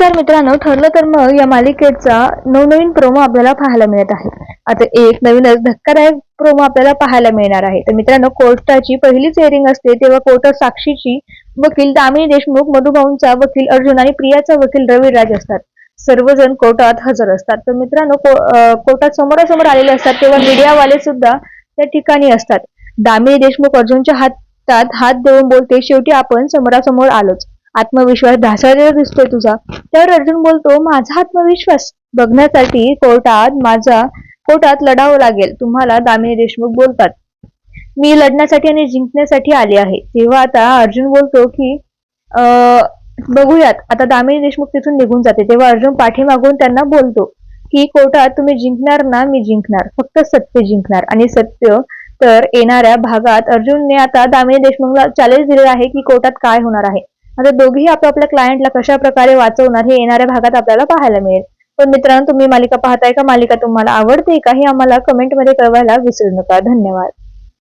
नमस्कार मित्रांनो ठरलं तर मग या मालिकेचा नवनवीन प्रोमो आपल्याला पाहायला मिळत आहे. आता एक नवीनच धक्कादायक प्रोमो आपल्याला पाहायला मिळणार आहे. तर मित्रांनो कोर्टाची पहिलीच हिअरिंग असते तेव्हा कोर्टात साक्षीची वकील दामिनी देशमुख मधुभाऊंचा वकील अर्जुन आणि प्रियाचा वकील रविराज असतात. सर्वजण कोर्टात हजर असतात. तर मित्रांनो कोर्टात समोरासमोर आलेले असतात तेव्हा मीडियावाले सुद्धा त्या ठिकाणी असतात. दामिनी देशमुख अर्जुनच्या हातात हात देऊन बोलते शेवटी आपण समोरासमोर आलोच. आत्मविश्वास ढासळलेला दिसतोय तुझा. त्यावर अर्जुन बोलतो माझा आत्मविश्वास बघण्यासाठी कोर्टात माझा कोर्टात लढावं लागेल. तुम्हाला दामिनी देशमुख बोलतात. मी लढण्यासाठी आणि जिंकण्यासाठी आले आहे. तेव्हा आता अर्जुन बोलतो की अं, बघूयात. आता दामिनी देशमुख तिथून निघून जाते. तेव्हा अर्जुन पाठीमागून त्यांना बोलतो की कोर्टात तुम्ही जिंकणार ना मी जिंकणार. फक्त सत्य जिंकणार. आणि सत्य तर येणाऱ्या भागात अर्जुनने आता दामिनी देशमुखला चॅलेंज दिले आहे की कोर्टात काय होणार आहे. आता दोघेही आपल्या क्लायंटला कशा प्रकारे वाचवणार हे येणाऱ्या भागात आपल्याला पाहायला मिळेल. पण मित्रांनो तुम्ही मालिका पाहताय का? मालिका तुम्हाला आवडते का? हे आम्हाला कमेंटमध्ये कळवायला विसरू नका. धन्यवाद.